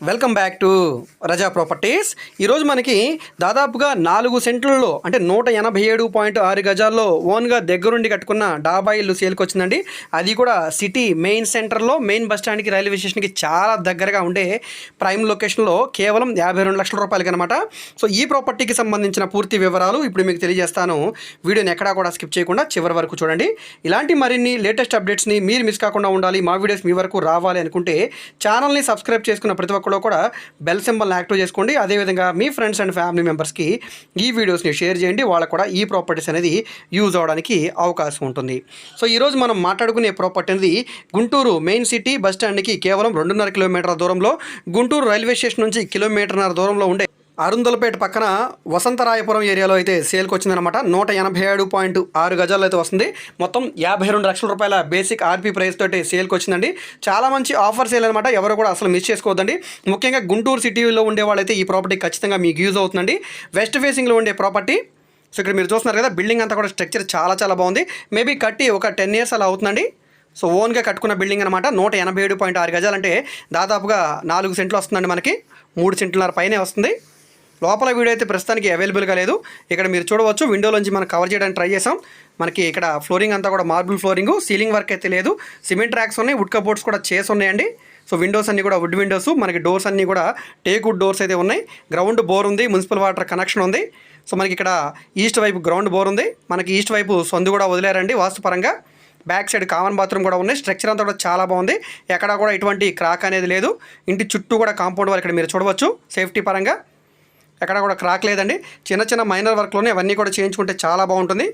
welcome back to Raza properties ఈరోజు మనకి దాదాపుగా నాలుగు సెంట్లలో అంటే నూట ఎనభై ఏడు పాయింట్ ఆరు గజాల్లో ఓన్గా దగ్గరుండి కట్టుకున్న డాబా ఇల్లు సేల్కి వచ్చిందండి. అది కూడా సిటీ మెయిన్ సెంటర్లో మెయిన్ బస్ స్టాండ్కి రైల్వే స్టేషన్కి చాలా దగ్గరగా ఉండే ప్రైమ్ లొకేషన్లో కేవలం యాభై రెండు లక్షల రూపాయలకి అనమాట సో ఈ ప్రాపర్టీకి సంబంధించిన పూర్తి వివరాలు ఇప్పుడు మీకు తెలియజేస్తాను. వీడియోని ఎక్కడా కూడా స్కిప్ చేయకుండా చివరి వరకు చూడండి. ఇలాంటి మరిన్ని లేటెస్ట్ అప్డేట్స్ని మీరు మిస్ కాకుండా ఉండాలి మా వీడియోస్ మీ వరకు రావాలి అనుకుంటే ఛానల్ని సబ్స్క్రైబ్ చేసుకున్న ప్రతి ఒక్కరు కూడా బెల్ సింబల్ యాక్టివ్ చేసుకోండి. అదేవిధంగా మీ ఫ్రెండ్స్ అండ్ ఫ్యామిలీ మెంబర్స్కి ఈ వీడియోస్ని షేర్ చేయండి. వాళ్ళకు కూడా ఈ ప్రాపర్టీస్ అనేది యూజ్ అవడానికి అవకాశం ఉంటుంది. సో ఈరోజు మనం మాట్లాడుకునే ప్రాపర్టీ అనేది గుంటూరు మెయిన్ సిటీ బస్ స్టాండ్కి కేవలం రెండున్నర కిలోమీటర్ల దూరంలో గుంటూరు రైల్వే స్టేషన్ నుంచి కిలోమీటర్న్నర దూరంలో ఉండే అరుందలపేట పక్కన వసంతరాయపురం ఏరియాలో అయితే సేల్కి వచ్చిందనమాట నూట ఎనభై ఏడు పాయింట్ ఆరు గజాలు అయితే వస్తుంది. మొత్తం యాభై రెండు లక్షల రూపాయల బేసిక్ ఆర్పీ ప్రైస్ తోటి సేల్కి వచ్చిందండి. చాలా మంచి ఆఫర్ సేల్ అనమాట ఎవరు కూడా అసలు మిస్ చేసుకోవద్దండి. ముఖ్యంగా గుంటూరు సిటీలో ఉండే వాళ్ళైతే ఈ ప్రాపర్టీ ఖచ్చితంగా మీకు యూజ్ అవుతుందండి. వెస్ట్ ఫేసింగ్లో ఉండే ప్రాపర్టీ. సో ఇక్కడ మీరు చూస్తున్నారు కదా బిల్డింగ్ అంతా కూడా స్ట్రక్చర్ చాలా చాలా బాగుంది. మేబీ కట్టి ఒక టెన్ ఇయర్స్ అలా అవుతుందండి. సో ఓన్గా కట్టుకున్న బిల్డింగ్ అనమాట నూట ఎనభై ఏడు పాయింట్ ఆరు గజాలంటే దాదాపుగా నాలుగు సెంట్లు వస్తుందండి మనకి. మూడు సెంట్లన్నర పైనే వస్తుంది. లోపల వీడియో అయితే ప్రస్తుతానికి అవైలబుల్గా లేదు. ఇక్కడ మీరు చూడవచ్చు విండోలోంచి మనం కవర్ చేయడానికి ట్రై చేసాం మనకి ఇక్కడ ఫ్లోరింగ్ అంతా కూడా మార్బుల్ ఫ్లోరింగ్ సీలింగ్ వర్క్ అయితే లేదు. సిమెంట్ ర్యాక్స్ ఉన్నాయి వుడ్ కబోర్డ్స్ కూడా చేసి ఉన్నాయండి. సో విండోస్ అన్నీ కూడా వుడ్ విండోస్ మనకి డోర్స్ అన్నీ కూడా టేక్ వుడ్ డోర్స్ అయితే ఉన్నాయి. గ్రౌండ్ బోర్ ఉంది మున్సిపల్ వాటర్ కనెక్షన్ ఉంది. సో మనకి ఇక్కడ ఈస్ట్ వైపు గ్రౌండ్ బోర్ ఉంది. మనకి ఈస్ట్ వైపు సందు కూడా వదిలేరండి వాస్తుపరంగా బ్యాక్ సైడ్ కామన్ బాత్రూమ్ కూడా ఉన్నాయి. స్ట్రక్చర్ అంతా కూడా చాలా బాగుంది. ఎక్కడ కూడా ఎటువంటి క్రాక్ అనేది లేదు. ఇంటి చుట్టూ కూడా కాంపౌండ్ వాల్ ఇక్కడ మీరు చూడవచ్చు. సేఫ్టీ పరంగా. ఎక్కడ కూడా క్రాక్ లేదండి. చిన్న చిన్న మైనర్ వర్క్లోనే అవన్నీ కూడా చేయించుకుంటే చాలా బాగుంటుంది.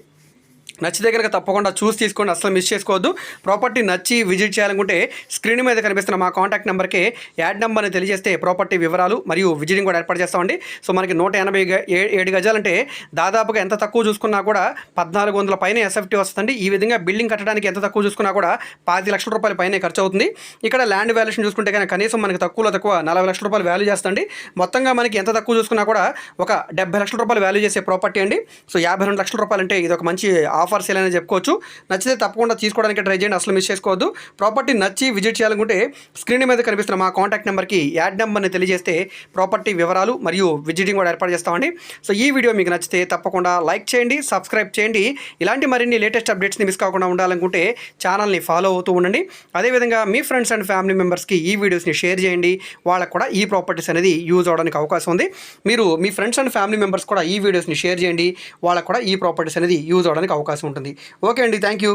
నచ్చితే కనుక తప్పకుండా చూసి తీసుకోండి అసలు మిస్ చేసుకోవద్దు. ప్రాపర్టీ నచ్చి విజిట్ చేయాలనుకుంటే స్క్రీన్ మీద కనిపిస్తున్న మా కాంటాక్ట్ నెంబర్కి యాడ్ నెంబర్ని తెలియజేస్తే ప్రాపర్టీ వివరాలు మరియు విజిటింగ్ కూడా ఏర్పాటు చేస్తామండి. సో మనకి నూట ఎనభై ఏ- ఏడు గజాలంటే దాదాపుగా ఎంత తక్కువ చూసుకున్నా కూడా పద్నాలుగు వందల పైన ఎస్ఎఫ్టీ వస్తుందండి. ఈ విధంగా బిల్డింగ్ కట్టడానికి ఎంత తక్కువ చూసుకున్నా కూడా పాతి లక్షల రూపాయల పైన ఖర్చు అవుతుంది ఇక్కడ ల్యాండ్ వాల్యుయేషన్ చూసుకుంటే కనుక కనీసం మనకి తక్కువలో తక్కువ నలభై లక్షల రూపాయలు వాల్యూ చేస్తుంది మొత్తంగా మనకి ఎంత తక్కువ చూసుకున్నా కూడా ఒక డెబ్బై లక్షల రూపాయలు వాల్యూ చేసే ప్రాపర్టీ అండి. సో యాభై రెండు లక్షల రూపాయలు అంటే ఇది ఒక మంచి ఆఫర్ సేల్ అనేది చెప్పుకోవచ్చు. నచ్చితే తప్పకుండా తీసుకోవడానికి ట్రై చేయండి. అసలు మిస్ చేసుకోవద్దు. ప్రాపర్టీ నచ్చి విజిట్ చేయాలనుకుంటే స్క్రీన్ మీద కనిపిస్తున్న మా కాంటాక్ట్ నెంబర్కి యాడ్ నెంబర్ని తెలియజేస్తే ప్రాపర్టీ వివరాలు మరియు విజిటింగ్ కూడా ఏర్పాటు చేస్తామండి. సో ఈ వీడియో మీకు నచ్చితే తప్పకుండా లైక్ చేయండి సబ్స్క్రైబ్ చేయండి. ఇలాంటి మరిన్ని లేటెస్ట్ అప్డేట్స్ని మిస్ కాకుండా ఉండాలనుకుంటే ఛానల్ని ఫాలో అవుతూ ఉండండి. అదేవిధంగా మీ ఫ్రెండ్స్ అండ్ ఫ్యామిలీ మెంబర్స్కి ఈ వీడియోస్ని షేర్ చేయండి. వాళ్ళకు కూడా ఈ ప్రాపర్టీస్ అనేది యూజ్ అవడానికి అవకాశం ఉంది. మీరు మీ ఫ్రెండ్స్ అండ్ ఫ్యామిలీ మెంబర్స్ కూడా ఈ వీడియోస్ని షేర్ చేయండి. వాళ్ళకు కూడా ఈ ప్రాపర్టీస్ అనేది యూజ్ అవడానికి అవకాశం అవకాశం ఉంటుంది. ఓకే అండి. Thank you